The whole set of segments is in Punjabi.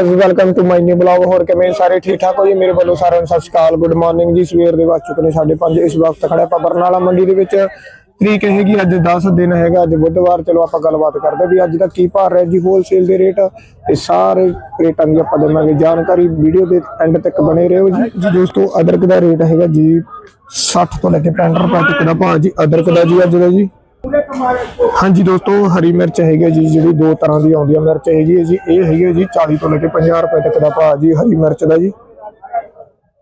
Guys welcome to my new blog ਹੋਰ ਕਿਵੇਂ ਸਾਰੇ? ਠੀਕ ਠਾਕ ਹੋ ਜੀ? ਮੇਰੇ ਵੱਲੋਂ ਸਾਰਿਆਂ ਨੂੰ ਸਤਿ ਸ਼੍ਰੀ ਅਕਾਲ। ਗੁੱਡ ਮਾਰਨਿੰਗ ਜੀ। ਸਵੇਰ ਦੇ ਵੱਜ ਚੁੱਕੇ ਨੇ 5:30 ਇਸ ਵਕਤ ਖੜਾ ਆਪਾਂ ਬਰਨਾਲਾ ਮੰਡੀ ਦੇ ਵਿੱਚ। ਤਰੀਕ ਹੈਗੀ ਅੱਜ 10 ਦਿਨ ਹੈਗਾ। ਅੱਜ ਬੁੱਧਵਾਰ। ਚਲੋ ਆਪਾਂ ਗੱਲਬਾਤ ਕਰਦੇ ਵੀ ਅੱਜ ਦਾ ਕੀ ਭਾਅ ਰਿਹਾ ਜੀ ਹੋਲਸੇਲ ਦੇ ਰੇਟ ਤੇ ਸਾਰੇ ਰੇਟਾਂ ਦੀ ਆਪਾਂ ਦੇਵਾਂਗੇ ਜਾਣਕਾਰੀ। ਵੀਡੀਓ ਦੇ ਐਂਡ ਤੱਕ ਬਣੇ ਰਹੋ ਜੀ। ਜੀ ਦੋਸਤੋ, ਅਦਰਕ ਦਾ ਰੇਟ ਹੈਗਾ ਜੀ 60 ਤੋਂ ਲੈ ਕੇ 65 ਰੁਪਏ ਤੱਕ ਦਾ ਭਾਅ ਜੀ। ਅਦਰਕ ਦਾ ਜੀ ਅੱਜ ਦਾ ਜੀ। ਹਾਂਜੀ ਦੋਸਤੋ, ਹਰੀ ਮਿਰਚ ਹੈਗੀ ਹੈ ਜੀ, ਜਿਹੜੀ ਦੋ ਤਰ੍ਹਾਂ ਦੀ ਆਉਂਦੀ ਹੈ ਮਿਰਚ ਹੈਗੀ ਹੈ ਜੀ, ਇਹ ਹੈਗੀ ਹੈ ਜੀ 40 ਤੋਂ ਲੈ ਕੇ 50 ਰੁਪਏ ਤੱਕ ਦਾ ਭਾਅ ਜੀ, ਹਰੀ ਮਿਰਚ ਦਾ ਜੀ।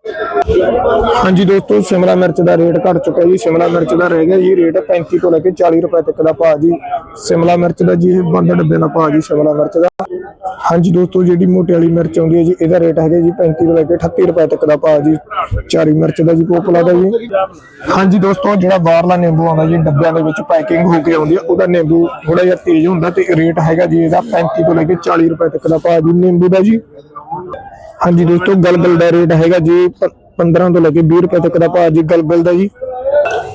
ਹਾਂਜੀ ਦੋਸਤੋ, ਸ਼ਿਮਲਾ ਮਿਰਚ ਦਾ ਰੇਟ ਘਟ ਚੁੱਕਾ ਜੀ। ਸ਼ਿਮਲਾ ਮਿਰਚ ਦਾ ਰਹਿ ਗਿਆ ਜੀ, ਰੇਟ 35 ਤੋਂ ਲੈ ਕੇ 40 ਰੁਪਏ ਤੱਕ ਦਾ ਭਾਅ ਜੀ। ਸ਼ਿਮਲਾ ਮਿਰਚ ਦਾ ਜੀ, ਇਹ ਬੰਦ ਡੱਬੇ ਦਾ ਭਾਅ ਜੀ, ਸ਼ਿਮਲਾ ਮਿਰਚ ਦਾ। ਹਾਂਜੀ ਦੋਸਤੋ, ਜਿਹੜੀ ਮੋਟੀ ਵਾਲੀ ਮਿਰਚ ਆਉਂਦੀ ਹੈ ਜੀ, ਇਹਦਾ ਰੇਟ ਹੈਗਾ ਜੀ 35 ਤੋਂ ਲੈ ਕੇ 38 ਰੁਪਏ ਤੱਕ ਦਾ ਭਾਅ ਜੀ। ਚਾਰੀ ਮਿਰਚ ਦਾ ਜੀ ਪੋਪਲਾ ਦਾ ਜੀ। ਹਾਂਜੀ ਦੋਸਤੋ, ਜਿਹੜਾ ਬਾਹਰਲਾ ਨਿੰਬੂ ਆਉਂਦਾ ਜੀ, ਡੱਬਿਆਂ ਦੇ ਵਿੱਚ ਪੈਕਿੰਗ ਹੋ ਕੇ ਆਉਂਦੀ ਹੈ, ਉਹਦਾ ਨਿੰਬੂ ਥੋੜਾ ਜਿਹਾ ਤੇਜ਼ ਹੁੰਦਾ ਤੇ ਰੇਟ ਹੈਗਾ ਜੀ, ਇਹਦਾ 35 ਤੋਂ ਲੈ ਕੇ 40 ਰੁਪਏ ਤੱਕ ਦਾ ਭਾਅ ਜੀ, ਨਿੰਬੂ ਦਾ ਜੀ। ਹਾਂਜੀ ਦੋਸਤੋ ਗਲਗਲ ਦਾ ਰੇਟ ਹੈਗਾ ਜੀ ਪ- 15 ਤੋਂ ਲੈ ਕੇ 20 ਰੁਪਏ ਤੱਕ ਦਾ ਭਾਅ ਜੀ ਗਲਗਲ ਦਾ ਜੀ।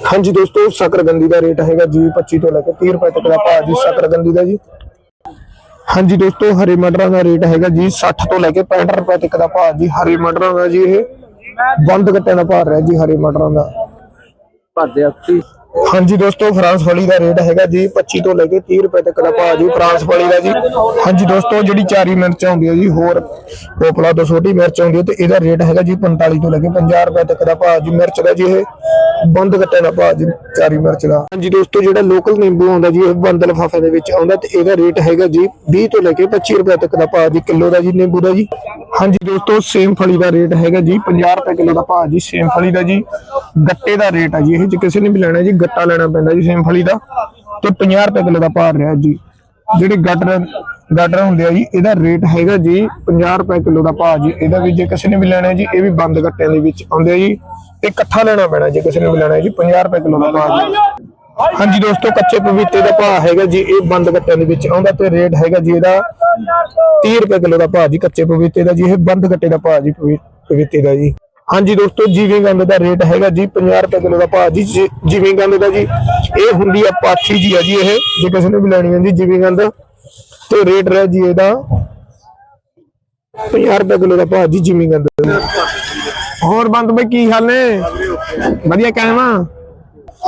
ਹਾਂਜੀ ਦੋਸਤੋ ਸ਼ਕਰਗੰਦੀ ਦਾ ਰੇਟ ਹੈਗਾ ਜੀ 25 ਤੋਂ ਲੈ ਕੇ 30 ਰੁਪਏ ਤੱਕ ਦਾ ਭਾਅ ਜੀ ਸ਼ਕਰਗੰਦੀ ਦਾ ਜੀ। ਹਾਂਜੀ ਦੋਸਤੋ ਹਰੇ ਮਟਰਾਂ ਦਾ ਰੇਟ ਹੈਗਾ ਜੀ 60 ਤੋਂ ਲੈ ਕੇ 65 ਰੁਪਏ ਤੱਕ ਦਾ ਭਾਅ ਜੀ ਹਰੇ ਮਟਰਾਂ ਦਾ ਜੀ ਇਹ। ਬੰਦ ਕੱਟਿਆਂ ਦਾ ਭਾਅ ਰਿਹਾ ਜੀ ਹਰੇ ਮਟਰਾਂ ਦਾ। ਭਾਦੇ ਅੱਸੀ ਹਾਂਜੀ ਦੋਸਤੋ, ਫਰਾਂਸ ਫਲੀ ਦਾ ਰੇਟ ਹੈਗਾ ਜੀ 25 ਤੋਂ ਲੈ ਕੇ 30 ਰੁਪਏ ਤੱਕ ਦਾ ਭਾਅ ਜੀ, ਫਰਾਂਸ ਫਲੀ ਦਾ ਜੀ। ਹਾਂਜੀ ਦੋਸਤੋ, ਜਿਹੜੀ ਚਾਰੀ ਮਿਰਚ ਆਉਂਦੀ ਹੈ ਜੀ, ਹੋਰ ਪੋਪਲਾ ਤੋਂ ਛੋਟੀ ਮਿਰਚ ਆਉਂਦੀ ਹੈ ਤੇ ਇਹਦਾ ਰੇਟ ਹੈਗਾ ਜੀ 45 ਤੋਂ ਲੈ ਕੇ 50 ਰੁਪਏ ਤੱਕ ਦਾ ਭਾਅ ਜੀ ਮਿਰਚ ਦਾ ਜੀ ਇਹ, ਬੰਦ ਕੱਟੇ ਦਾ ਭਾਅ ਜੀ ਚਾਰੀ ਮਿਰਚ ਦਾ। ਹਾਂਜੀ ਦੋਸਤੋ, ਜਿਹੜਾ ਲੋਕਲ ਨਿੰਬੂ ਆਉਂਦਾ ਜੀ, ਇਹ ਬੰਦ ਲਫਾਫੇ ਦੇ ਵਿੱਚ ਆਉਂਦਾ ਤੇ ਇਹਦਾ ਰੇਟ ਹੈਗਾ ਜੀ 20 ਤੋਂ ਲੈ ਕੇ 25 ਰੁਪਏ ਤੱਕ ਦਾ ਭਾਅ ਜੀ ਕਿਲੋ ਦਾ ਜੀ ਨਿੰਬੂ ਦਾ ਜੀ। ਹਾਂਜੀ ਦੋਸਤੋ, ਸੇਮ ਫਲੀ ਦਾ ਰੇਟ ਹੈਗਾ ਜੀ 50 ਰੁਪਏ ਕਿਲੋ ਦਾ ਭਾਅ ਜੀ, ਸੇਮ ਫਲੀ ਦਾ ਜੀ। ਗੱਟੇ ਦਾ ਰੇਟ ਹੈ ਜੀ, ਇਹ ਜੇ ਕਿਸੇ ਨੇ ਵੀ ਲੈਣਾ ਜੀ ਗੱਟਾ ਲੈਣਾ ਪੈਂਦਾ ਜੀ ਸੇਮ ਦਾ ਤੇ 50 ਰੁਪਏ ਕਿਲੋ ਦਾ ਭਾਅ ਰਿਹਾ ਜੀ। ਜਿਹੜੇ ਗਟਰ ਗਟਰ ਹੁੰਦੇ ਆ ਜੀ, ਇਹਦਾ ਰੇਟ ਹੈਗਾ ਜੀ 50 ਰੁਪਏ ਕਿਲੋ ਦਾ ਭਾਅ ਜੀ। ਇਹਦਾ ਵੀ ਜੇ ਕਿਸੇ ਨੇ ਵੀ ਲੈਣਾ ਜੀ, ਇਹ ਵੀ ਬੰਦ ਗੱਟਿਆਂ ਦੇ ਵਿੱਚ ਆਉਂਦੇ ਆ ਜੀ। ਤੇ ਇਕੱਠਾ ਲੈਣਾ ਪੈਣਾ ਜੇ ਕਿਸੇ ਨੇ ਵੀ ਲੈਣਾ ਜੀ 50 ਰੁਪਏ ਕਿਲੋ ਦਾ ਭਾਅ ਜੀ। ਹਾਂਜੀ ਦੋਸਤੋ, ਕੱਚੇ ਪਪੀਤੇ ਦਾ ਭਾਅ ਹੈਗਾ ਜੀ, ਇਹ ਬੰਦ ਗੱਟਿਆਂ ਦੇ ਵਿੱਚ ਆਉਂਦਾ ਤੇ ਰੇਟ ਹੈਗਾ ਜੀ ਇਹਦਾ 30 ਰੁਪਏ ਕਿਲੋ ਦਾ ਭਾਅ ਜੀ, ਕੱਚੇ ਪਪੀਤੇ ਦਾ ਜੀ, ਇਹ ਬੰਦ ਗੱਟੇ ਦਾ ਭਾਅ ਜੀ ਪਪੀਤੇ ਦਾ ਜੀ। ਹਾਂਜੀ ਦੋਸਤੋ, ਜੀਵੀ ਗੰਦ ਦਾ ਰੇਟ ਹੈਗਾ ਜੀ 50 ਰੁਪਏ ਕਿਲੋ ਦਾ ਭਾਅ ਜੀ, ਜੀ- ਗੰਦ ਦਾ ਜੀ। ਇਹ ਹੁੰਦੀ ਆ ਪਾਥੀ ਜੀ ਆ ਜੀ ਇਹ, ਜੇ ਕਿਸੇ ਨੇ ਵੀ ਲੈਣੀ ਹੈ ਜੀ ਜੀਵੀ ਗੰਦ। ਤੇ ਰੇਟ ਰਿਹਾ ਜੀ ਇਹਦਾ 50 ਰੁਪਏ ਕਿਲੋ ਦਾ ਭਾਅ ਜੀ ਜੀਵੀ ਗੰਦ ਹੋਰ ਬੰਦ ਬਈ, ਕੀ ਹਾਲ ਨੇ? ਵਧੀਆ ਕਾਇਮ ਆ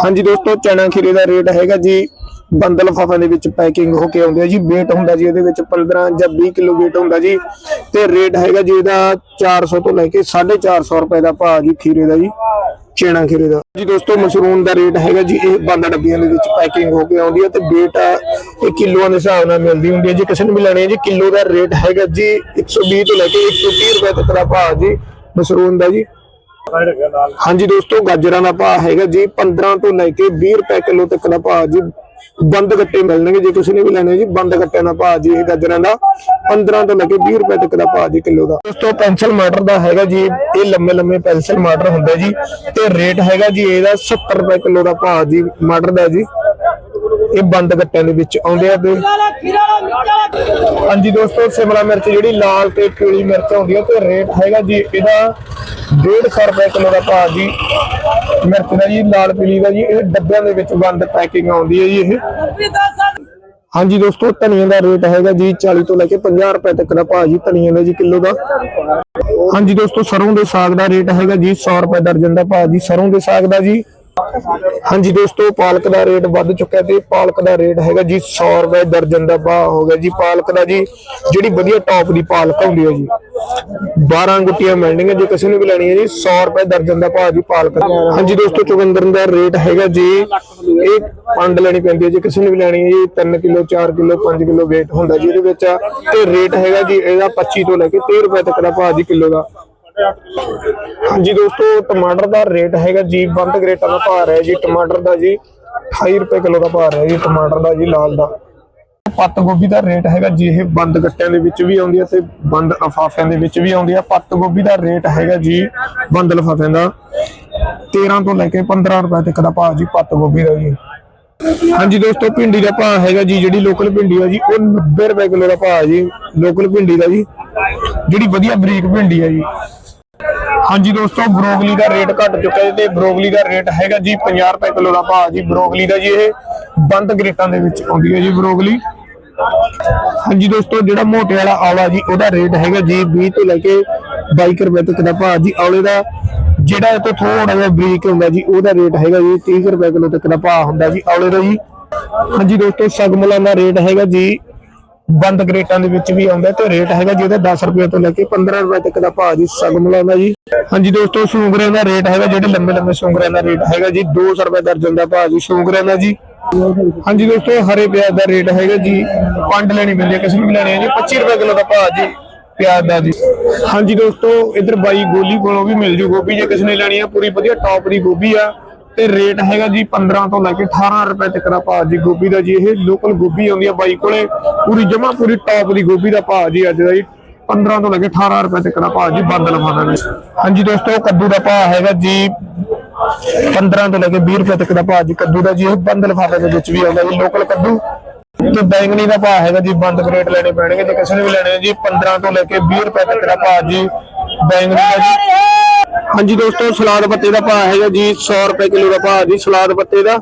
ਹਾਂਜੀ ਦੋਸਤੋ, ਚਨਾ ਖੀਰੇ ਦਾ ਰੇਟ ਹੈਗਾ ਜੀ ਬੰਦ ਲਿਫਾਫਿਆਂ ਦੇ ਵਿੱਚ ਪੈਕਿੰਗ ਹੋ ਕੇ ਆਉਂਦੇ ਆ ਜੀ, weight ਹੁੰਦਾ ਜੀ ਇਹਦੇ ਵਿੱਚ 15 ਜਾਂ 20 ਕਿਲੋ weight ਹੁੰਦਾ ਜੀ, ਤੇ ਰੇਟ ਹੈਗਾ ਜੀ ਇਹਦਾ 400 ਤੋਂ ਲੈ ਕੇ 450 ਰੁਪਏ ਦਾ ਭਾਅ ਜੀ ਖੀਰੇ ਦਾ ਜੀ, ਚਨਾ ਖੀਰੇ ਦਾ। ਜੀ ਦੋਸਤੋ, ਮਸ਼ਰੂਮ ਦਾ ਰੇਟ ਹੈਗਾ ਜੀ, ਇਹ ਬੰਦ ਡੱਬੀਆਂ ਦੇ ਵਿੱਚ ਪੈਕਿੰਗ ਹੋ ਕੇ ਆਉਂਦੀ ਹੈ ਤੇ weight ਇਹ ਕਿਲੋਆਂ ਦੇ ਹਿਸਾਬ ਨਾਲ ਮਿਲਦੀ ਹੁੰਦੀ ਹੈ ਜੀ। ਕਿਸੇ ਨੂੰ ਵੀ ਲੈਣੀ ਹੈ ਜੀ, ਕਿਲੋ ਦਾ ਰੇਟ ਹੈਗਾ ਜੀ 120 ਤੋਂ ਲੈ ਕੇ 130 ਰੁਪਏ ਤੱਕ ਦਾ ਭਾਅ ਜੀ, ਮਸ਼ਰੂਮ ਦਾ ਜੀ। ਹਾਂਜੀ ਦੋਸਤੋ, ਗਾਜਰਾਂ ਦਾ ਭਾਅ ਹੈਗਾ ਜੀ 15 ਤੋਂ ਲੈ ਕੇ 20 ਰੁਪਏ ਕਿਲੋ ਤੱਕ ਦਾ ਭਾਅ ਜੀ ਬੰਦ ਗੱਟੇ ਮਿਲਣਗੇ ਜੇ ਕਿਸੇ ਨੇ ਵੀ ਲੈਣੇ ਜੀ, ਬੰਦ ਗੱਟਿਆਂ ਦਾ ਭਾਅ ਜੀ, ਇਹ ਗਾਜਰਾਂ ਦਾ 15 ਤੋਂ ਲੈ ਕੇ 20 ਰੁਪਏ ਤੱਕ ਦਾ ਭਾਅ ਜੀ ਕਿਲੋ ਦਾ। ਦੋਸਤੋ ਪੈਨਸਲ ਮਟਰ ਦਾ ਹੈਗਾ ਜੀ, ਇਹ ਲੰਮੇ ਲੰਮੇ ਪੈਨਸਲ ਮਟਰ ਹੁੰਦੇ ਜੀ, ਤੇ ਰੇਟ ਹੈਗਾ ਜੀ ਇਹਦਾ 70 ਰੁਪਏ ਕਿਲੋ ਦਾ ਭਾਅ ਜੀ ਮਟਰ ਦਾ ਜੀ। ਇਹ ਬੰਦ ਗੱਟਿਆਂ ਦੇ ਵਿੱਚ ਆਉਂਦੇ ਆ ਤੇ। ਹਾਂਜੀ ਦੋਸਤੋ, ਸ਼ਿਮਲਾ ਮਿਰਚ ਜਿਹੜੀ ਲਾਲ ਤੇ ਪੀਲੀ ਮਿਰਚ ਹੁੰਦੀ ਹੈ ਤੇ ਰੇਟ ਹੈਗਾ ਜੀ ਇਹਦਾ 150 ਰੁਪਏ ਕਿਲੋ ਦਾ ਭਾਅ ਜੀ। ਮਿਰਚ ਦਾ ਜੀ ਲਾਲ ਪੀਲੀ ਦਾ ਜੀ ਇਹ ਡੱਬਿਆਂ ਦੇ ਵਿੱਚ ਬੰਦ ਪੈਕਿੰਗ ਆਉਂਦੀ ਹੈ ਜੀ ਇਹ। ਹਾਂਜੀ ਦੋਸਤੋ ਧਨੀਆ ਦਾ ਰੇਟ ਹੈਗਾ ਜੀ 40 ਤੋਂ ਲੈ ਕੇ 50 ਰੁਪਏ ਤੱਕ ਦਾ ਭਾਅ ਜੀ ਧਨੀਆ ਦਾ ਜੀ ਕਿਲੋ ਦਾ। ਹਾਂਜੀ ਦੋਸਤੋ ਸਰੋਂ ਦੇ ਸਾਗ ਦਾ ਰੇਟ ਹੈਗਾ ਜੀ 100 ਰੁਪਏ ਦਰਜਨ ਦਾ ਭਾਅ ਜੀ ਸਰੋਂ ਦੇ ਸਾਗ ਦਾ ਜੀ। ਹਾਂਜੀ ਦੋਸਤੋ, ਪਾਲਕ ਦਾ ਰੇਟ ਵੱਧ ਚੁੱਕਿਆ ਤੇ ਪਾਲਕ ਦਾ ਰੇਟ ਹੈਗਾ ਜੀ 100 ਰੁਪਏ ਦਰਜਨ ਦਾ ਭਾਅ ਹੋ ਗਿਆ ਜੀ। ਪਾਲਕ ਦਾ ਜੀ, ਜਿਹੜੀ ਵਧੀਆ ਟੌਪ ਦੀ ਪਾਲਕ ਹੁੰਦੀ ਹੈ ਜੀ। 12 ਗੁੱਟੀਆਂ ਮਿਲਣਗੀਆਂ ਜੇ ਕਿਸੇ ਨੂੰ ਵੀ ਲੈਣੀ ਹੈ ਜੀ 100 ਰੁਪਏ ਦਰਜਨ ਦਾ ਭਾਅ ਜੀ ਪਾਲਕ ਹਾਂਜੀ ਦੋਸਤੋ, ਚੁਕੰਦਰ ਦਾ ਰੇਟ ਹੈਗਾ ਜੀ, ਇਹ ਪੰਡ ਲੈਣੀ ਪੈਂਦੀ ਹੈ ਜੇ ਕਿਸੇ ਨੂੰ ਵੀ ਲੈਣੀ ਹੈ ਜੀ 3 ਕਿਲੋ 4 ਕਿਲੋ 5 ਕਿਲੋ weight ਹੁੰਦਾ ਜੀ ਇਹਦੇ ਵਿੱਚ। ਤੇ ਰੇਟ ਹੈਗਾ ਜੀ, ਇਹਦਾ 25 ਤੋਂ ਲੈ ਕੇ 30 ਰੁਪਏ ਤੱਕ ਦਾ ਭਾਅ ਜੀ ਕਿਲੋ ਦਾ। ਹਾਂਜੀ ਦੋਸਤੋ, ਟਮਾਟਰ ਦਾ ਰੇਟ ਹੈਗਾ ਜੀ, ਬੰਦ ਗ੍ਰੇਟਾਂ ਦਾ ਭਾਅ ਹੈ ਜੀ, ਟਮਾਟਰ ਦਾ ਜੀ 28 ਰੁਪਏ ਕਿਲੋ ਦਾ ਭਾਅ ਹੈ ਜੀ, ਟਮਾਟਰ ਦਾ ਜੀ, ਲਾਲ ਦਾ। ਪੱਤ ਗੋਭੀ ਦਾ ਰੇਟ ਹੈਗਾ ਜੀ, ਇਹ ਬੰਦ ਗੱਟਿਆਂ ਦੇ ਵਿੱਚ ਵੀ ਆਉਂਦੀ ਹੈ ਤੇ ਬੰਦ ਲਫਾਫਿਆਂ ਦੇ ਵਿੱਚ ਵੀ ਆਉਂਦੀ ਹੈ। ਪੱਤ ਗੋਭੀ ਦਾ ਰੇਟ ਹੈਗਾ ਜੀ, ਬੰਦ ਲਫਾਫਿਆਂ ਦਾ 13 ਤੋਂ ਲੈ ਕੇ 15 ਰੁਪਏ ਤੱਕ ਦਾ ਭਾਅ ਜੀ, ਪੱਤ ਗੋਭੀ ਦਾ ਜੀ। ਹਾਂਜੀ ਦੋਸਤੋ, ਭਿੰਡੀ ਦਾ ਭਾਅ ਹੈਗਾ ਜੀ, ਜਿਹੜੀ ਲੋਕਲ ਭਿੰਡੀ ਹੈ ਜੀ, ਉਹ 90 ਰੁਪਏ ਕਿਲੋ ਦਾ ਭਾਅ ਜੀ ਲੋਕਲ ਭਿੰਡੀ ਦਾ ਜੀ, ਜਿਹੜੀ ਵਧੀਆ ਬਰੀਕ ਭਿੰਡੀ ਹੈ ਜੀ। ਹਾਂਜੀ ਦੋਸਤੋ, ਬਰੋਕਲੀ ਦਾ ਰੇਟ ਘਟ ਚੁੱਕਾ ਹੈ ਤੇ ਬਰੋਕਲੀ ਦਾ ਰੇਟ ਹੈਗਾ ਜੀ 50 ਰੁਪਏ ਕਿਲੋ ਦਾ ਭਾਅ ਜੀ। ਬਰੋਕਲੀ ਦਾ ਜੀ ਇਹ ਬੰਦ ਗ੍ਰੇਟਾਂ ਦੇ ਵਿੱਚ ਆਉਂਦੀ ਹੈ ਜੀ ਬਰੋਕਲੀ। ਹਾਂਜੀ ਦੋਸਤੋ, ਜਿਹੜਾ ਮੋਟੇ ਵਾਲਾ ਆਵਲਾ ਜੀ, ਉਹਦਾ ਰੇਟ ਹੈਗਾ ਜੀ 20 ਤੋਂ ਲੈ ਕੇ 22 ਰੁਪਏ ਤੱਕ ਦਾ ਭਾਅ ਜੀ। ਆਵਲੇ ਦਾ ਜਿਹੜਾ ਇਹ ਤੋਂ ਥੋੜਾ ਜਿਹਾ ਬਰੀਕ ਹੁੰਦਾ ਜੀ, ਉਹਦਾ ਰੇਟ ਹੈਗਾ ਜੀ 30 ਰੁਪਏ ਕਿਲੋ ਤੱਕ ਦਾ ਭਾਅ ਹੁੰਦਾ ਜੀ ਆਵਲੇ ਦਾ ਜੀ। ਹਾਂਜੀ ਦੋਸਤੋ, ਸਗਮਲਾਂ ਦਾ ਰੇਟ ਹੈਗਾ ਜੀ ਬੰਦ ਗ੍ਰੇਟਾਂ ਦੇ ਵਿੱਚ ਵੀ ਆਉਂਦਾ ਤੇ ਰੇਟ ਹੈਗਾ ਜੀ 10 ਰੁਪਏ ਤੋਂ ਲੈ ਕੇ 15 ਰੁਪਏ ਤੱਕ ਦਾ ਭਾਅ ਜੀ ਸਗਮਲਾਂ ਦਾ ਜੀ। ਹਾਂਜੀ ਦੋਸਤੋ, ਸੂਗਰਿਆਂ ਦਾ ਰੇਟ ਹੈਗਾ, ਜਿਹੜੇ ਲੰਬੇ ਲੰਬੇ ਸੂਗਰਿਆਂ ਦਾ ਰੇਟ ਹੈਗਾ ਜੀ 200 ਰੁਪਏ ਦਰਜਨ ਦਾ ਭਾਅ ਜੀ ਸੂਗਰਿਆਂ ਦਾ ਜੀ। ਹਾਂਜੀ ਦੋਸਤੋ, ਹਰੇ ਪਿਆਜ਼ ਦਾ ਰੇਟ ਹੈਗਾ ਜੀ, ਪੰਡ ਲੈਣੀ ਪੈਂਦੀ ਹੈ, ਕਿਸੇ ਨੂੰ ਲੈਣੀ ਹੈ ਜੀ 25 ਰੁਪਏ ਕਿਲੋ ਦਾ ਭਾਅ ਜੀ, ਪਿਆਜ਼ ਦਾ ਜੀ। ਹਾਂਜੀ ਦੋਸਤੋ, ਇਧਰ ਬਾਈ ਗੋਲੀ ਕੋਲੋਂ ਵੀ ਮਿਲ ਜੂ ਗੋਭੀ, ਜੇ ਕਿਸੇ ਨੇ ਲੈਣੀ ਆ ਪੂਰੀ ਵਧੀਆ ਟੌਪ ਦੀ ਗੋਭੀ ਆ। ਤੇ ਰੇਟ ਹੈਗਾ ਜੀ 15 ਤੋਂ ਲੈ ਕੇ 18 ਰੁਪਏ ਤੱਕ ਦਾ ਭਾਅ ਜੀ ਗੋਭੀ ਦਾ ਜੀ। ਇਹ ਲੋਕਲ ਗੋਭੀ ਆਉਂਦੀ ਆ ਬਾਈ ਕੋਲੇ, ਪੂਰੀ ਜਮਾ ਪੂਰੀ ਟੌਪ ਦੀ ਗੋਭੀ ਦਾ ਭਾਅ ਜੀ ਅੱਜ ਦਾ ਜੀ। 15 ਤੋਂ ਲੈ ਕੇ 18 ਰੁਪਏ ਤੱਕ ਦਾ ਭਾਅ ਜੀ ਬੰਦ ਲਫਾਫਾ ਦੇ ਹਾਂਜੀ ਦੋਸਤੋ, ਕੱਦੂ ਦਾ ਭਾਅ ਹੈਗਾ ਜੀ 15 ਤੋਂ ਲੈ ਕੇ 20 ਰੁਪਏ ਤੱਕ ਦਾ ਭਾਅ ਜੀ ਕੱਦੂ ਦਾ ਜੀ। ਇਹ ਬੰਦ ਲਫਾਫੇ ਦੇ ਵਿੱਚ ਵੀ ਆਉਂਦਾ ਜੀ ਲੋਕਲ ਕੱਦੂ। ਤੇ ਬੈਂਗਣੀ ਦਾ ਭਾਅ ਹੈਗਾ ਜੀ, ਬੰਦ ਗ੍ਰੇਟ ਲੈਣੇ ਪੈਣਗੇ। ਤੇ ਕਿਸੇ ਨੇ ਵੀ ਲੈਣੇ ਜੀ 15 ਤੋਂ ਲੈ ਕੇ 20 ਰੁਪਏ ਤੱਕ ਦਾ ਭਾਅ ਜੀ ਬੈਂਗਣੀ ਦਾ ਜੀ। ਹਾਂਜੀ ਦੋਸਤੋ, ਸਲਾਦ ਪੱਤੇ ਦਾ ਭਾਅ ਹੈਗਾ ਜੀ 100 ਰੁਪਏ ਕਿਲੋ ਦਾ ਭਾਅ ਜੀ ਸਲਾਦ ਪੱਤੇ ਦਾ।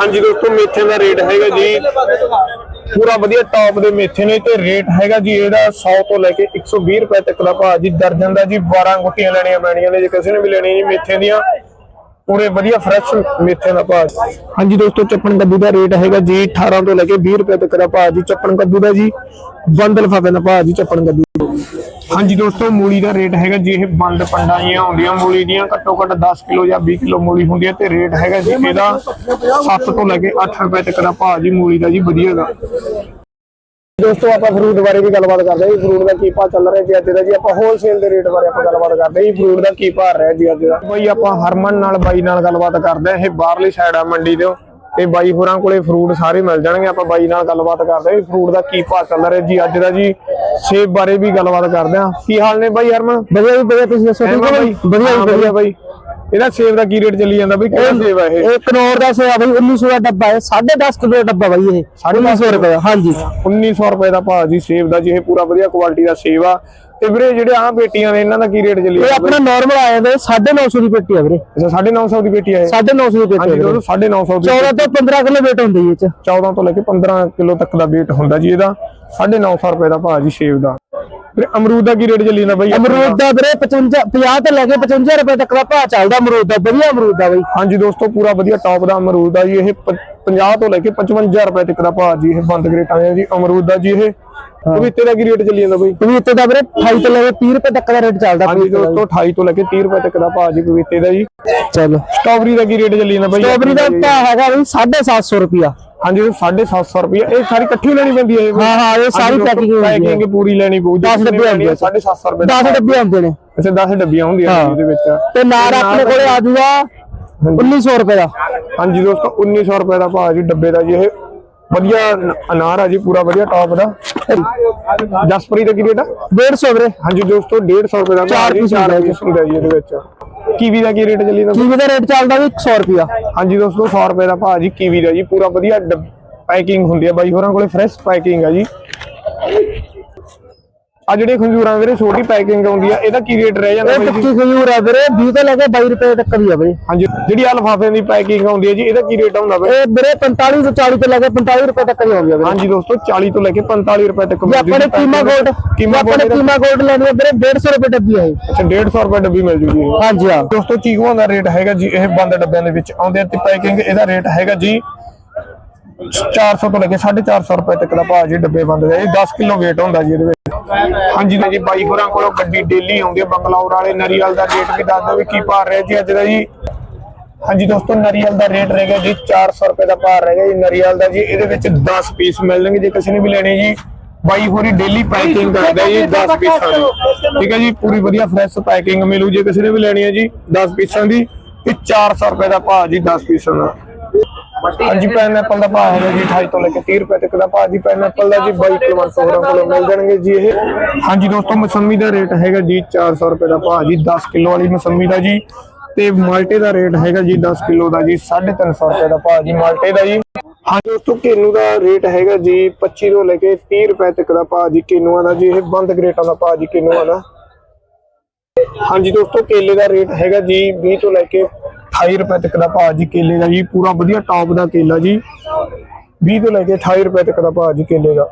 ਹਾਂਜੀ ਦੋਸਤੋ ਮੇਥੇ ਦਾ ਰੇਟ ਹੈਗਾ ਜੀ। ਪੂਰਾ ਵਧੀਆ ਟੌਪ ਦੇ ਮੇਥੇ ਨੇ ਤੇ ਰੇਟ ਹੈਗਾ ਜੀ ਇਹਦਾ 100 ਤੋਂ ਲੈ ਕੇ 120 ਰੁਪਏ ਤੱਕ ਦਾ ਭਾਅ ਜੀ ਦਰਜਨ ਦਾ ਜੀ। 12 ਗੁੱਟੀਆਂ ਲੈਣੀਆਂ ਪੈਣੀਆਂ ਨੇ, ਜੇ ਕਿਸੇ ਨੇ ਵੀ ਲੈਣੀ ਜੀ ਮੇਥੇ ਦੀਆਂ। ਪੂਰੇ ਵਧੀਆ ਫਰੈਸ਼ ਮੇਥੇ ਦਾ ਭਾਅ ਹਾਂਜੀ ਦੋਸਤੋ, ਚੱਪਣ ਕੱਦੂ ਦਾ ਰੇਟ ਹੈਗਾ ਜੀ 18 ਤੋਂ ਲੈ ਕੇ 20 ਰੁਪਏ ਤੱਕ ਦਾ ਭਾਅ ਜੀ। ਚੱਪਣ ਕੱਦੂ ਦਾ ਜੀ, ਬੰਦ ਲਫਾਫੇ ਦਾ ਭਾਅ ਜੀ, ਚੱਪਣ ਕੱਦੂ ਹਾਂਜੀ ਦੋਸਤੋ ਮੂਲੀ ਦਾ ਰੇਟ ਹੈਗਾ ਜੀ ਇਹ ਬੰਦ ਪੰਡਾਂ ਜੀਆਂ ਹੁੰਦੀਆਂ ਮੂਲੀ ਦੀਆਂ ਘੱਟੋ ਘੱਟ 10 ਕਿਲੋ ਜਾਂ 20 ਕਿਲੋ ਮੂਲੀ ਹੁੰਦੀ ਹੈ ਤੇ ਰੇਟ ਹੈਗਾ ਜੀ ਇਹਦਾ 7 ਤੋਂ ਲੈ ਕੇ 8 ਰੁਪਏ ਤੱਕ ਦਾ ਭਾਅ ਜੀ ਮੂਲੀ ਦਾ ਜੀ ਵਧੀਆ ਦਾ ਦੋਸਤੋ ਆਪਾਂ ਫਰੂਟ ਬਾਰੇ ਵੀ ਗੱਲਬਾਤ ਕਰਦੇ ਹਾਂ ਫਰੂਟ ਦਾ ਕੀ ਭਾਅ ਚੱਲ ਰਿਹਾ ਜੀ ਅੱਜ ਦਾ ਜੀ ਆਪਾਂ ਹੋਲਸੇਲ ਦੇ ਰੇਟ ਬਾਰੇ ਆਪਾਂ ਗੱਲਬਾਤ ਕਰਦੇ ਹਾਂ ਫਰੂਟ ਦਾ ਕੀ ਭਾਅ ਰਿਹਾ ਜੀ ਅੱਜ ਦਾ। ਬਾਈ ਆਪਾਂ ਹਰਮਨ ਨਾਲ ਬਾਈ ਨਾਲ ਗੱਲਬਾਤ ਕਰਦੇ ਹਾਂ ਇਹ ਬਾਹਰਲੀ ਸਾਈਡ ਆ ਮੰਡੀ ਦੇ ਤੇ ਬਾਈ ਹੋਰਾਂ ਕੋਲੇ ਫਰੂਟ ਸਾਰੇ ਮਿਲ ਜਾਣਗੇ ਆਪਾਂ ਬਾਈ ਨਾਲ ਗੱਲਬਾਤ ਕਰਦੇ ਹਾਂ ਫਰੂਟ ਦਾ ਕੀ ਭਾਅ ਚੱਲ ਰਿਹਾ ਜੀ। ਅੱਜ ਦਾ ਜੀ ਸੇਬ ਬਾਰੇ ਵੀ ਗੱਲਬਾਤ ਕਰਦੇ ਹਾਂ। ਕੀ ਹਾਲ ਨੇ ਬਾਈ ਹਰਮਨ? ਵਧੀਆ ਜੀ ਵਧੀਆ ਤੁਸੀਂ ਦੱਸੋ ਠੀਕ ਹੋ ਬਾਈ? ਵਧੀਆ ਜੀ ਵਧੀਆ। ਬਾਈ। ਇਹਦਾ ਸੇਬ ਦਾ ਕੀ ਰੇਟ ਚੱਲੀ ਜਾਂਦਾ ਬਈ? ਕਿਹੜਾ ਸੇਬ ਆ ਇਹ? ਇਹ ਕਨੌਰ ਦਾ ਸੇਵਾ ਬਾਈ 1900 ਦਾ ਡੱਬਾ ਹੈ। 10.5 ਕਿਲੋ ਦਾ ਡੱਬਾ ਬਾਈ ਇਹ। 1900 ਰੁਪਏ ਦਾ ਹਾਂਜੀ। 1900 ਰੁਪਏ ਦਾ ਭਾਅ ਜੀ ਸੇਬ ਦਾ ਜੀ ਇਹ ਪੂਰਾ ਵਧੀਆ ਕੁਆਲਿਟੀ ਦਾ ਸੇਬ ਆ। ਤੇ ਵੀਰੇ ਜਿਹੜੇ ਆਹ ਪੇਟੀਆਂ ਨੇ ਇਹਨਾਂ ਦਾ ਕੀ ਰੇਟ ਚੱਲੀ ਇਹ ਆਪਣਾ ਨਾਰਮਲ ਆਇਆ ਦੇ 950 ਦੀ ਪੇਟੀ ਆ ਵੀਰੇ। ਅੱਛਾ 950 ਦੀ ਪੇਟੀ ਆ ਇਹ? 950 ਦੀ ਪੇਟੀ ਹਾਂਜੀ ਆ। ਦੋਸਤੋ 950 ਦੀ 14 ਤੋਂ 15 ਕਿਲੋ weight ਹੁੰਦੀ ਹੈ ਇਹ ਚ। 14 ਤੋਂ ਲੈ ਕੇ 15 ਕਿਲੋ ਤੱਕ ਦਾ weight ਹੁੰਦਾ ਜੀ ਇਹਦਾ। 950 ਰੁਪਏ ਦਾ ਭਾਅ ਜੀ ਸੇਬ ਦਾ। ਫਿਰ ਅਮਰੂਦ ਦਾ ਕੀ ਰੇਟ ਚੱਲੀ ਜਾਂਦਾ ਬਈ? ਅਮਰੂਦ ਦਾ ਵੀਰੇ 55 50 ਤੋਂ ਲੈ ਕੇ 55 ਰੁਪਏ ਤੱਕ ਦਾ ਭਾਅ ਚੱਲਦਾ ਅਮਰੂਦ ਦਾ ਵਧੀਆ ਅਮਰੂਦ ਦਾ ਬਾਈ। ਹਾਂਜੀ ਦੋਸਤੋ ਪੂਰਾ ਵਧੀਆ ਟੌਪ ਦਾ ਅਮਰੂਦ ਦਾ ਜੀ ਇਹ 50 ਤੋਂ ਲੈ ਕੇ 55 ਰੁਪਏ ਤੱਕ ਦਾ ਭਾਅ ਜੀ ਇਹ ਬੰਦ ਗ੍ਰੇਟਾਂ ਦੇ ਜੀ ਅਮਰੂਦ ਦਾ ਜੀ ਇਹ। ਪਪੀਤੇ ਦਾ ਕੀ ਰੇਟ ਚੱਲੀ ਜਾਂਦਾ ਬਈ? ਪਪੀਤੇ ਦਾ ਵੀਰੇ 28 ਤੋਂ ਲੈ ਕੇ 30 ਰੁਪਏ ਤੱਕ ਦਾ ਰੇਟ ਚੱਲਦਾ ਹਾਂਜੀ ਦੋਸਤੋ 28 ਤੋਂ ਲੈ ਕੇ 30 ਰੁਪਏ ਤੱਕ ਦਾ ਭਾਅ ਜੀ ਪਪੀਤੇ ਦਾ ਜੀ। ਚਲੋ। ਸਟ੍ਰਾਬੇਰੀ ਦਾ ਕੀ ਰੇਟ ਚੱਲੀ ਜਾਂਦਾ ਬਈ? ਸਟ੍ਰਾਬੇਰੀ ਦਾ ਭਾਅ ਹੈਗਾ ਬਈ 750 ਰੁਪਿਆ ਹਾਂਜੀ 750 ਰੁਪਏ ਇਹ ਸਾਰੀ ਇਕੱਠੀ ਲੈਣੀ ਪੈਂਦੀ ਹੈ ਹਾਂ ਹਾਂ ਇਹ ਸਾਰੀ ਪੈਕਿੰਗ ਪੂਰੀ ਲੈਣੀ ਪਊ। 10 ਡੱਬੇ ਹੁੰਦੇ ਆ 750 ਰੁਪਏ 10 ਡੱਬੇ ਹੁੰਦੇ ਨੇ। ਅੱਛਾ 10 ਡੱਬੀਆਂ ਹੁੰਦੀਆਂ ਨੇ। ਇਹਦੇ ਵਿੱਚ। ਤੇ ਨਾਰ ਆਪਣੇ ਕੋਲੇ ਆ ਜੂਗਾ 1900 ਰੁਪਏ ਦਾ। ਹਾਂਜੀ ਦੋਸਤੋ 1900 ਰੁਪਏ ਦਾ ਭਾਅ ਜੀ ਡੱਬੇ ਦਾ ਜੀ ਇਹ ਵਧੀਆ ਅਨਾਰ ਆ ਜੀ ਪੂਰਾ ਵਧੀਆ ਟੌਪ ਦਾ। ਜਸਪਰੀ ਦਾ ਕੀ ਰੇਟ ਆ? 150 ਵੀਰੇ। ਹਾਂਜੀ ਦੋਸਤੋ 150 ਰੁਪਏ ਦਾ ਚਾਰ। ਪੀਸ ਹੁੰਦਾ ਜੀ। ਇਹਦੇ ਵਿੱਚ। ਕੀਵੀ ਦਾ ਕੀ ਰੇਟ ਚੱਲੀ ਜਾਂਦਾ? ਕੀਵੀ ਦਾ ਰੇਟ ਚੱਲਦਾ ਵੀ 100 ਰੁਪਿਆ ਹਾਂਜੀ ਦੋਸਤੋ 100 ਰੁਪਏ ਦਾ ਭਾਅ ਜੀ ਕੀਵੀ ਦਾ ਜੀ ਪੂਰਾ ਵਧੀਆ ਪੈਕਿੰਗ ਹੁੰਦੀ ਹੈ ਬਾਈ ਹੋਰਾਂ ਕੋਲੇ ਫਰੈਸ਼ ਪੈਕਿੰਗ ਆ ਜੀ। ਆ ਜਿਹੜੇ ਖੰਜੂਰਾਂ ਵੀਰੇ ਛੋਟੀ ਪੈਕਿੰਗ ਆਉਂਦੀ ਆ ਇਹਦਾ ਕੀ ਰੇਟ ਰਹਿ ਜਾਂਦਾ ਇਹ ਬਾਈ ਜੀ ਟਿੱਕੀ ਖਜੂਰ ਹੈ ਵੀਰੇ 20 ਤੋਂ ਲੈ ਕੇ 22 ਰੁਪਏ ਤੱਕ ਦੀ ਆ ਵੀਰੇ ਹਾਂਜੀ ਜਿਹੜੀ ਆ ਲਫਾਫੇ ਦੀ ਪੈਕਿੰਗ ਆਉਂਦੀ ਹੈ ਜੀ ਇਹਦਾ ਕੀ ਰੇਟ ਹੁੰਦਾ ਬਾਈ ਇਹ ਵੀਰੇ 45 ਤੋਂ 40 ਤੋਂ ਲੈ ਕੇ 45 ਰੁਪਏ ਤੱਕ ਦੀ ਆਉਂਦੀ ਆ ਵੀਰੇ ਹਾਂਜੀ ਦੋਸਤੋ 40 ਤੋਂ ਲੈ ਕੇ 45 ਰੁਪਏ ਤੱਕ ਜੇ ਆਪਾਂ ਨੇ ਕੀਮਾ। ਗੋਲਡ ਕੀਮਾ ਗੋਲਡ ਕੀਮਾ ਗੋਲਡ ਲੈਣੀ ਹੈ ਵੀਰੇ 150 ਰੁਪਏ ਡੱਬੀ ਹੈ ਇਹ। ਅੱਛਾ 150 ਰੁਪਏ ਡੱਬੀ ਮਿਲ ਜੂਗੀ ਇਹ। ਹਾਂਜੀ ਹਾਂ ਦੋਸਤੋ ਚੀਕੂਆਂ ਦਾ ਰੇਟ ਹੈਗਾ ਜੀ ਇਹ ਬੰਦ ਡੱਬਿਆਂ ਦੇ ਵਿੱਚ ਆਉਂਦੇ ਆ ਤੇ ਪੈਕਿੰਗ ਇਹਦਾ ਰੇਟ ਹੈਗਾ ਜੀ 400 ਤੋਂ ਲੈ ਕੇ 450 ਰੁਪਏ ਤੱਕ ਦਾ ਭਾਅ ਜੀ ਡੱਬੇ ਬੰਦ ਦੇ 10 ਕਿਲੋ weight ਹੁੰਦਾ ਜੀ ਇਹਦੇ ਵਿੱਚ। ਹਾਂਜੀ ਜੀ ਬਾਈ ਹੋਰਾਂ ਕੋਲੋਂ ਗੱਡੀ ਡੇਲੀ ਆਉਂਦੀ ਹੈ ਬੰਗਲੌਰ ਵਾਲੇ, ਨਰੀਅਲ ਦਾ ਰੇਟ ਵੀ ਦੱਸ ਦਿਓ ਵੀ ਕੀ ਭਾਅ ਰਿਹਾ ਜੀ ਅੱਜ ਦਾ ਜੀ। ਹਾਂਜੀ ਦੋਸਤੋ, ਨਰੀਅਲ ਦਾ ਰੇਟ ਰਹੇਗਾ ਜੀ 400 ਰੁਪਏ ਦਾ ਭਾਅ ਰਹੇਗਾ ਜੀ ਨਰੀਅਲ ਦਾ ਜੀ। ਇਹਦੇ ਵਿੱਚ 10 ਪੀਸ ਮਿਲਣਗੇ ਜੇ ਕਿਸੇ ਨੇ ਵੀ ਲੈਣੇ ਜੀ। ਬਾਈ ਹੋਰੀ ਡੇਲੀ ਪੈਕਿੰਗ ਕਰਦਾ ਜੀ 10 ਪੀਸਾਂ ਦੀ ਠੀਕ ਹੈ ਜੀ, ਪੂਰੀ ਵਧੀਆ ਫਰੈਸ਼ ਪੈਕਿੰਗ ਮਿਲੂ ਜੇ ਕਿਸੇ ਨੇ ਵੀ ਲੈਣੀ ਹੈ ਜੀ 10 ਪੀਸਾਂ ਦੀ। ਤੇ 400 ਰੁਪਏ ਦਾ ਭਾਅ ਜੀ 10 ਪੀਸਾਂ ਦਾ। ਹਾਂਜੀ ਪਾਈਨਐਪਲ ਦਾ ਭਾਅ ਹੈਗਾ ਜੀ 28 ਤੋਂ ਲੈ ਕੇ 30 ਰੁਪਏ ਤੱਕ ਦਾ ਭਾਅ ਜੀ ਪਾਈਨਐਪਲ ਦਾ ਜੀ 22 ਕਿਲੋ ਹੋਰਾਂ ਕੋਲੋਂ ਮਿਲ ਜਾਣਗੇ ਜੀ ਇਹ। ਹਾਂਜੀ ਦੋਸਤੋ ਮਸੰਮੀ ਦਾ ਰੇਟ ਹੈਗਾ ਜੀ 400 ਰੁਪਏ ਦਾ ਭਾਅ ਜੀ 10 ਕਿਲੋ ਵਾਲੀ ਮਸੰਮੀ ਦਾ ਜੀ। ਤੇ ਮਾਲਟੇ ਦਾ ਰੇਟ ਹੈਗਾ ਜੀ 10 ਕਿਲੋ ਦਾ ਜੀ 350 ਰੁਪਏ ਦਾ ਭਾਅ ਜੀ ਮਾਲਟੇ ਦਾ ਜੀ। ਹਾਂਜੀ ਦੋਸਤੋ ਕੇਨੂ ਦਾ ਰੇਟ ਹੈਗਾ ਜੀ 25 ਤੋਂ ਲੈ ਕੇ 30 ਰੁਪਏ ਤੱਕ ਦਾ ਭਾਅ ਜੀ ਕੇਨੂਆਂ ਦਾ ਜੀ ਇਹ ਬੰਦ ਗ੍ਰੇਟਾਂ ਦਾ ਭਾਅ ਜੀ ਕੇਨੂਆਂ ਦਾ। ਹਾਂਜੀ ਦੋਸਤੋ ਕੇਲੇ ਦਾ ਰੇਟ ਹੈਗਾ ਜੀ 20 ਤੋਂ ਲੈ ਕੇ 28 ਰੁਪਏ ਤੱਕ ਦਾ ਭਾਅ ਜੀ ਕੇਲੇ ਦਾ ਜੀ ਪੂਰਾ ਵਧੀਆ ਟੌਪ ਦਾ ਕੇਲਾ ਜੀ। 20 ਤੋਂ ਲੈ ਕੇ 28 ਰੁਪਏ ਤੱਕ ਦਾ ਭਾਅ ਜੀ ਕੇਲੇ ਦਾ।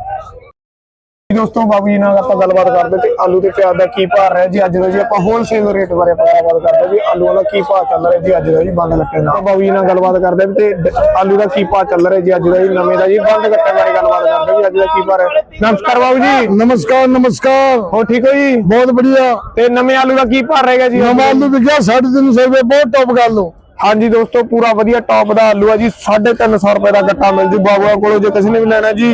ਜੀ ਦੋਸਤੋ ਬਾਬੂ ਜੀ ਨਾਲ ਆਪਾਂ ਗੱਲਬਾਤ ਕਰਦੇ ਤੇ ਆਲੂ ਤੇ ਪਿਆਜ਼ ਦਾ ਕੀ ਭਾਅ ਰਿਹਾ ਜੀ ਅੱਜ ਦਾ ਜੀ ਆਪਾਂ ਹੋਲਸੇਲ ਰੇਟ ਬਾਰੇ ਆਪਾਂ ਗੱਲਬਾਤ ਕਰਦੇ ਜੀ ਆਲੂ ਦਾ ਕੀ ਭਾਅ ਚੱਲ ਰਿਹਾ ਜੀ ਅੱਜ ਦਾ ਜੀ ਬੰਦ ਗੱਟੇ ਦਾ। ਬਾਬੂ ਜੀ ਨਾਲ ਗੱਲਬਾਤ ਕਰਦੇ ਵੀ ਤੇ ਆਲੂ ਦਾ ਕੀ ਭਾਅ ਚੱਲ ਰਿਹਾ ਜੀ ਅੱਜ ਦਾ ਜੀ ਨਵੇਂ ਦਾ ਜੀ ਬੰਦ ਗੱਟੇ ਬਾਰੇ ਗੱਲਬਾਤ ਕਰਦੇ ਵੀ ਅੱਜ ਦਾ ਕੀ ਭਾਅ ਰਿਹਾ। ਨਮਸਕਾਰ ਬਾਬੂ ਜੀ। ਨਮਸਕਾਰ ਨਮਸਕਾਰ। ਹੋ ਠੀਕ ਹੋ ਜੀ? ਬਹੁਤ ਵਧੀਆ। ਤੇ ਨਵੇਂ ਆਲੂ ਦਾ ਕੀ ਭਾਅ ਰਹੇਗਾ ਜੀ? ਨਵਾਂ ਆਲੂ ਵਿਕਿਆ 350 ਰੁਪਏ ਬਹੁਤ ਟੌਪ ਕਰ ਲਓ ਹਾਂਜੀ ਦੋਸਤੋ ਪੂਰਾ ਵਧੀਆ ਟੌਪ ਦਾ ਆਲੂ ਆ ਜੀ। 350 ਰੁਪਏ ਦਾ ਗੱਟਾ ਮਿਲ ਜੂ ਬਾਬੂਆ ਕੋਲੋਂ ਜੇ ਕਿਸੇ ਨੇ ਵੀ ਲੈਣਾ ਜੀ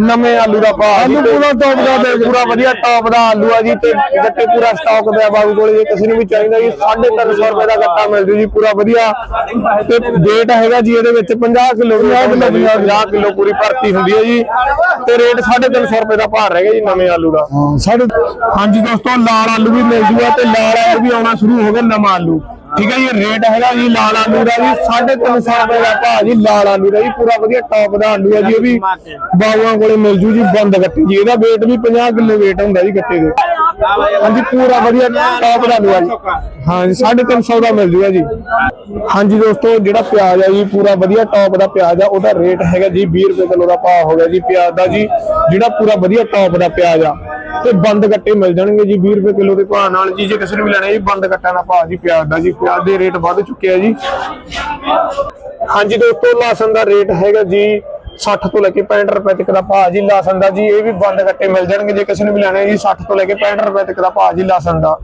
ਨਵੇਂ ਆਲੂ ਦਾ ਭਾਅ ਆਲੂ ਪੂਰਾ top ਦਾ ਜੂ। ਪੂਰਾ ਵਧੀਆ ਟੌਪ ਦਾ ਆਲੂ ਆ ਜੀ ਤੇ ਗੱਟੇ ਪੂਰਾ ਸਟਾਕ ਦਾ ਬਾਬੂ ਕੋਲੇ ਜੇ ਕਿਸੇ ਨੂੰ ਵੀ ਚਾਹੀਦਾ ਜੀ 350 ਰੁਪਏ ਦਾ ਗੱਟਾ ਮਿਲ ਜੂ ਜੀ ਪੂਰਾ ਵਧੀਆ। ਤੇ weight ਹੈਗਾ ਜੀ ਇਹਦੇ ਵਿੱਚ 50 ਕਿਲੋ 50 ਕਿਲੋ 50 ਕਿਲੋ ਪੂਰੀ ਭਰਤੀ ਹੁੰਦੀ ਹੈ ਜੀ। ਤੇ ਰੇਟ 350 ਰੁਪਏ ਦਾ ਭਾਅ ਰਹੇਗਾ ਜੀ ਨਵੇਂ ਆਲੂ ਦਾ। ਸਾਡੇ ਹਾਂਜੀ ਦੋਸਤੋ ਲਾਲ ਆਲੂ ਵੀ ਮਿਲ ਜੂਗਾ ਤੇ ਲਾਲ ਆਲੂ ਵੀ ਆਉਣਾ ਸ਼ੁਰੂ ਹੋ ਗਿਆ ਨਵਾਂ ਆਲੂ। ਠੀਕ ਹੈ ਜੀ, ਰੇਟ ਹੈਗਾ ਜੀ ਲਾਲ ਆਲੂ ਦਾ ਜੀ 350 ਰੁਪਏ ਦਾ ਭਾਅ ਜੀ, ਲਾਲ ਆਲੂ ਦਾ ਜੀ, ਪੂਰਾ ਵਧੀਆ ਟੌਪ ਦਾ ਆਲੂ ਹੈ ਜੀ ਇਹ ਵੀ ਬਾਬੂਆਂ ਕੋਲੇ ਮਿਲ ਜੂ ਜੀ, ਬੰਦ ਗੱਟੀ ਜੀ, ਇਹਦਾ weight ਵੀ 50 ਕਿਲੋ weight ਹੁੰਦਾ ਜੀ ਗੱਟੇ ਦੇ। ਹਾਂਜੀ, ਪੂਰਾ ਵਧੀਆ ਟੌਪ ਦਾ ਆਲੂ ਹੈ ਜੀ। ਹਾਂਜੀ 350 ਦਾ ਮਿਲ ਜੂਗਾ ਜੀ। ਹਾਂਜੀ ਦੋਸਤੋ, ਜਿਹੜਾ ਪਿਆਜ਼ ਹੈ ਜੀ, ਪੂਰਾ ਵਧੀਆ ਟੌਪ ਦਾ ਪਿਆਜ਼ ਆ, ਉਹਦਾ ਰੇਟ ਹੈਗਾ ਜੀ 20 ਰੁਪਏ ਕਿਲੋ ਦਾ ਭਾਅ ਹੋ ਗਿਆ ਜੀ, ਪਿਆਜ਼ ਦਾ ਜੀ, ਜਿਹੜਾ ਪੂਰਾ ਵਧੀਆ ਟੌਪ ਦਾ ਪਿਆਜ਼ ਆ। ਤੇ ਬੰਦ ਗੱਟੇ ਮਿਲ ਜਾਣਗੇ ਜੀ 20 ਰੁਪਏ ਕਿਲੋ ਦੇ ਭਾਅ ਨਾਲ ਜੀ, ਜੇ ਕਿਸੇ ਨੂੰ ਵੀ ਲੈਣਾ ਜੀ, ਬੰਦ ਗੱਟਾਂ ਦਾ ਭਾਅ ਜੀ, ਪਿਆਜ਼ ਦਾ ਜੀ, ਪਿਆਜ਼ ਦੇ ਰੇਟ ਵੱਧ ਚੁੱਕਿਆ ਜੀ। ਹਾਂਜੀ ਦੋਸਤੋ ਲਸਣ ਦਾ ਰੇਟ ਹੈਗਾ ਜੀ 60 ਤੋਂ ਲੈ ਕੇ 65 ਰੁਪਏ ਤੱਕ ਦਾ ਭਾਅ ਜੀ ਲਸਣ ਦਾ ਜੀ, ਇਹ ਵੀ ਬੰਦ ਗੱਟੇ ਮਿਲ ਜਾਣਗੇ, ਜੇ ਕਿਸੇ ਨੂੰ ਵੀ ਲੈਣਾ ਜੀ 60 ਤੋਂ ਲੈ ਕੇ 65 ਰੁਪਏ ਤੱਕ ਦਾ ਭਾਅ ਜੀ ਲਸਣ ਦਾ।